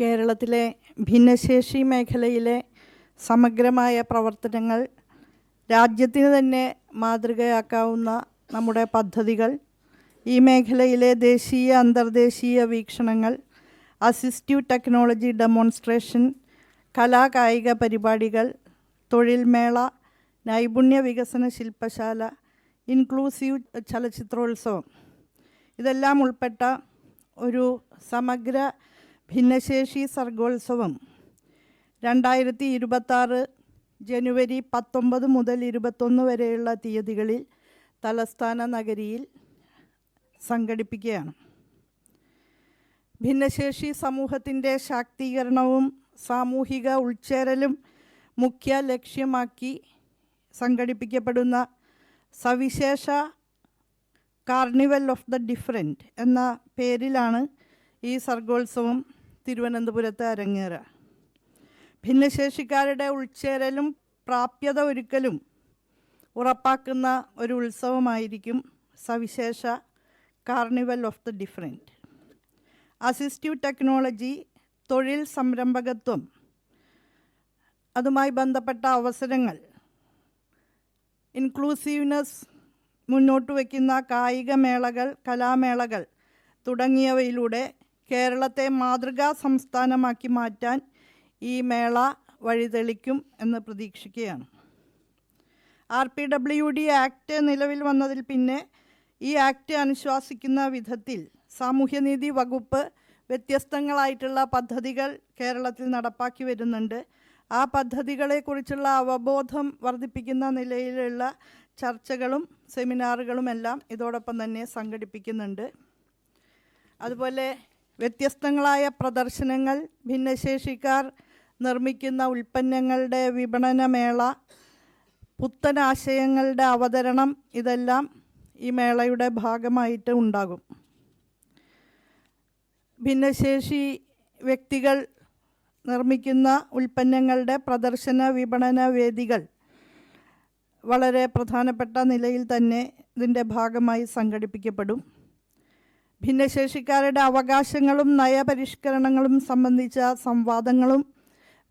കേരളത്തിലെ ഭിന്നശേഷി മേഖലയിലെ സമഗ്രമായ പ്രവർത്തനങ്ങൾ രാജ്യത്തിന് തന്നെ മാതൃകയാക്കാവുന്ന നമ്മുടെ പദ്ധതികൾ ഈ മേഖലയിലെ ദേശീയ അന്തർദേശീയ വീക്ഷണങ്ങൾ അസിസ്റ്റീവ് ടെക്നോളജി ഡെമോൺസ്ട്രേഷൻ കലാകായിക പരിപാടികൾ തൊഴിൽമേള നൈപുണ്യ വികസന ശില്പശാല ഇൻക്ലൂസീവ് ചലച്ചിത്രോത്സവം. ഇതെല്ലാം ഉൾപ്പെട്ട ഒരു സമഗ്ര ഭിന്നശേഷി സർഗോത്സവം രണ്ടായിരത്തി ഇരുപത്താറ് ജനുവരി പത്തൊമ്പത് മുതൽ ഇരുപത്തൊന്ന് വരെയുള്ള തീയതികളിൽ തലസ്ഥാന നഗരിയിൽ സംഘടിപ്പിക്കുകയാണ്. ഭിന്നശേഷി സമൂഹത്തിന്റെ ശാക്തീകരണവും സാമൂഹിക ഉൾച്ചേരലും മുഖ്യ ലക്ഷ്യമാക്കി സംഘടിപ്പിക്കപ്പെടുന്ന സവിശേഷ കാർണിവൽ ഓഫ് ദ ഡിഫറെന്റ് എന്ന പേരിലാണ് ഈ സർഗോത്സവം തിരുവനന്തപുരത്ത് അരങ്ങേറ. ഭിന്നശേഷിക്കാരുടെ ഉൾച്ചേരലും പ്രാപ്യത ഒരുക്കലും ഉറപ്പാക്കുന്ന ഒരു ഉത്സവമായിരിക്കും സവിശേഷ carnival of the different assistive technology തൊഴിൽ സംരംഭകത്വം അതുമായി ബന്ധപ്പെട്ട അവസരങ്ങൾ ഇൻക്ലൂസീവ്നെസ് മുന്നോട്ട് വയ്ക്കുന്ന കായിക മേളകൾ കലാമേളകൾ തുടങ്ങിയവയിലൂടെ കേരളത്തെ മാതൃകാ സംസ്ഥാനമാക്കി മാറ്റാൻ ഈ മേള വഴിതെളിക്കും എന്ന് പ്രതീക്ഷിക്കുകയാണ്. R P W D act നിലവിൽ വന്നതിൽ പിന്നെ ഈ ആക്ട് അനുശ്വാസിക്കുന്ന വിധത്തിൽ സാമൂഹ്യനീതി വകുപ്പ് വ്യത്യസ്തങ്ങളായിട്ടുള്ള പദ്ധതികൾ കേരളത്തിൽ നടപ്പാക്കി വരുന്നുണ്ട്. ആ പദ്ധതികളെക്കുറിച്ചുള്ള അവബോധം വർദ്ധിപ്പിക്കുന്ന നിലയിലുള്ള ചർച്ചകളും സെമിനാറുകളുമെല്ലാം ഇതോടൊപ്പം തന്നെ സംഘടിപ്പിക്കുന്നുണ്ട്. അതുപോലെ വ്യത്യസ്തങ്ങളായ പ്രദർശനങ്ങൾ ഭിന്നശേഷിക്കാർ നിർമ്മിക്കുന്ന ഉൽപ്പന്നങ്ങളുടെ വിപണനമേള പുത്തനാശയങ്ങളുടെ അവതരണം ഇതെല്ലാം ഈ മേളയുടെ ഭാഗമായിട്ട് ഉണ്ടാകും. ഭിന്നശേഷി വ്യക്തികൾ നിർമ്മിക്കുന്ന ഉൽപ്പന്നങ്ങളുടെ പ്രദർശന വിപണന വേദികൾ വളരെ പ്രധാനപ്പെട്ട നിലയിൽ തന്നെ ഇതിന്റെ ഭാഗമായി സംഘടിപ്പിക്കപ്പെടും. ഭിന്നശേഷിക്കാരുടെ അവകാശങ്ങളും നയപരിഷ്കരണങ്ങളും സംബന്ധിച്ച സംവാദങ്ങളും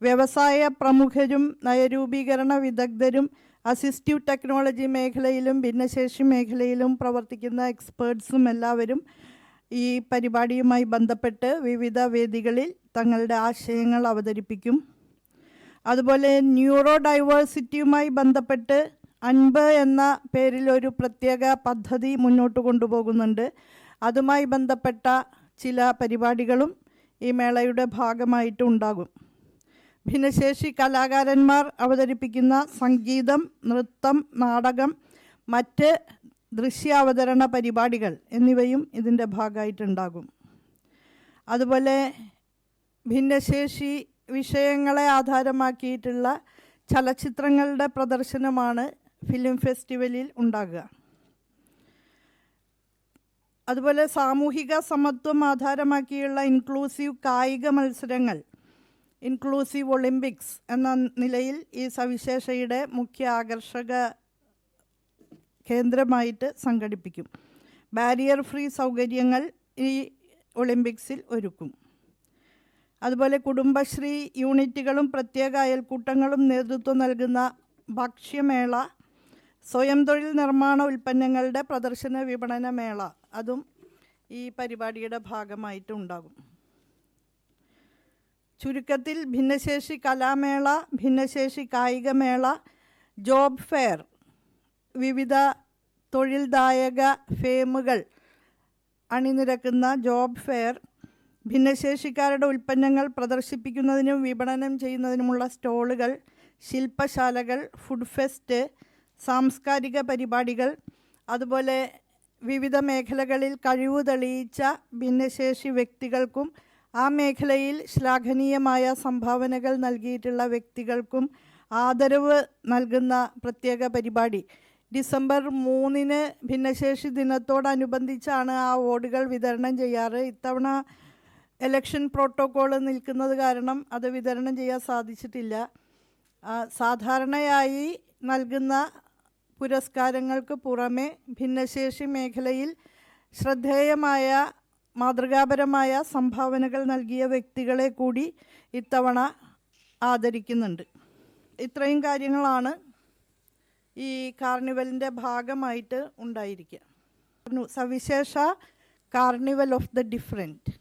വ്യവസായ പ്രമുഖരും നയരൂപീകരണ വിദഗ്ധരും അസിസ്റ്റീവ് ടെക്നോളജി മേഖലയിലും ഭിന്നശേഷി മേഖലയിലും പ്രവർത്തിക്കുന്ന എക്സ്പേർട്സും എല്ലാവരും ഈ പരിപാടിയുമായി ബന്ധപ്പെട്ട് വിവിധ വേദികളിൽ തങ്ങളുടെ ആശയങ്ങൾ അവതരിപ്പിക്കും. അതുപോലെ ന്യൂറോ ഡൈവേഴ്സിറ്റിയുമായി ബന്ധപ്പെട്ട് അൻപ് എന്ന പേരിൽ ഒരു പ്രത്യേക പദ്ധതി മുന്നോട്ട് കൊണ്ടുപോകുന്നുണ്ട്. അതുമായി ബന്ധപ്പെട്ട ചില പരിപാടികളും ഈ മേളയുടെ ഭാഗമായിട്ട് ഉണ്ടാകും. ഭിന്നശേഷി കലാകാരന്മാർ അവതരിപ്പിക്കുന്ന സംഗീതം നൃത്തം നാടകം മറ്റ് ദൃശ്യാവതരണ പരിപാടികൾ എന്നിവയും ഇതിന്റെ ഭാഗമായിട്ടുണ്ടാകും. അതുപോലെ ഭിന്നശേഷി വിഷയങ്ങളെ ആധാരമാക്കിയിട്ടുള്ള ചലച്ചിത്രങ്ങളുടെ പ്രദർശനമാണ് ഫിലിം ഫെസ്റ്റിവലിൽ ഉണ്ടാകുക. അതുപോലെ സാമൂഹിക സമത്വം ആധാരമാക്കിയുള്ള ഇൻക്ലൂസീവ് കായിക മത്സരങ്ങൾ ഇൻക്ലൂസീവ് ഒളിമ്പിക്സ് എന്ന നിലയിൽ ഈ സവിശേഷയുടെ മുഖ്യ ആകർഷക കേന്ദ്രമായിട്ട് സംഘടിപ്പിക്കും. ബാരിയർ ഫ്രീ സൗകര്യങ്ങൾ ഈ ഒളിമ്പിക്സിൽ ഒരുക്കും. അതുപോലെ കുടുംബശ്രീ യൂണിറ്റുകളും പ്രത്യേക അയൽക്കൂട്ടങ്ങളും നേതൃത്വം നൽകുന്ന ഭക്ഷ്യമേള സ്വയം തൊഴിൽ നിർമ്മാണ ഉൽപ്പന്നങ്ങളുടെ പ്രദർശന വിപണന മേള അതും ഈ പരിപാടിയുടെ ഭാഗമായിട്ട് ഉണ്ടാകും ചുരുക്കത്തിൽ ഭിന്നശേഷി കലാമേള ഭിന്നശേഷി കായികമേള ജോബ് ഫെയർ വിവിധ തൊഴിൽദായക ഫേമുകൾ അണിനിരക്കുന്ന ജോബ് ഫെയർ ഭിന്നശേഷിക്കാരുടെ ഉൽപ്പന്നങ്ങൾ പ്രദർശിപ്പിക്കുന്നതിനും വിപണനം ചെയ്യുന്നതിനുമുള്ള സ്റ്റോളുകൾ ശില്പശാലകൾ ഫുഡ് ഫെസ്റ്റ് സാംസ്കാരിക പരിപാടികൾ അതുപോലെ വിവിധ മേഖലകളിൽ കഴിവ് തെളിയിച്ച ഭിന്നശേഷി വ്യക്തികൾക്കും ആ മേഖലയിൽ ശ്ലാഘനീയമായ സംഭാവനകൾ നൽകിയിട്ടുള്ള വ്യക്തികൾക്കും ആദരവ് നൽകുന്ന പ്രത്യേക പരിപാടി. ഡിസംബർ മൂന്നിന് ഭിന്നശേഷി ദിനത്തോടനുബന്ധിച്ചാണ് ആ അവാർഡുകൾ വിതരണം ചെയ്യാറ്. ഇത്തവണ എലക്ഷൻ പ്രോട്ടോക്കോൾ നിൽക്കുന്നത് കാരണം അത് വിതരണം ചെയ്യാൻ സാധിച്ചിട്ടില്ല. സാധാരണയായി നൽകുന്ന പുരസ്കാരങ്ങൾക്ക് പുറമെ ഭിന്നശേഷി മേഖലയിൽ ശ്രദ്ധേയമായ മാതൃകാപരമായ സംഭാവനകൾ നൽകിയ വ്യക്തികളെ കൂടി ഇത്തവണ ആദരിക്കുന്നുണ്ട്. ഇത്രയും കാര്യങ്ങളാണ് ഈ കാർണിവലിന്റെ ഭാഗമായിട്ട് ഉണ്ടായിരിക്കുക. സവിശേഷ കാർണിവൽ ഓഫ് ദ ഡിഫറെന്റ്.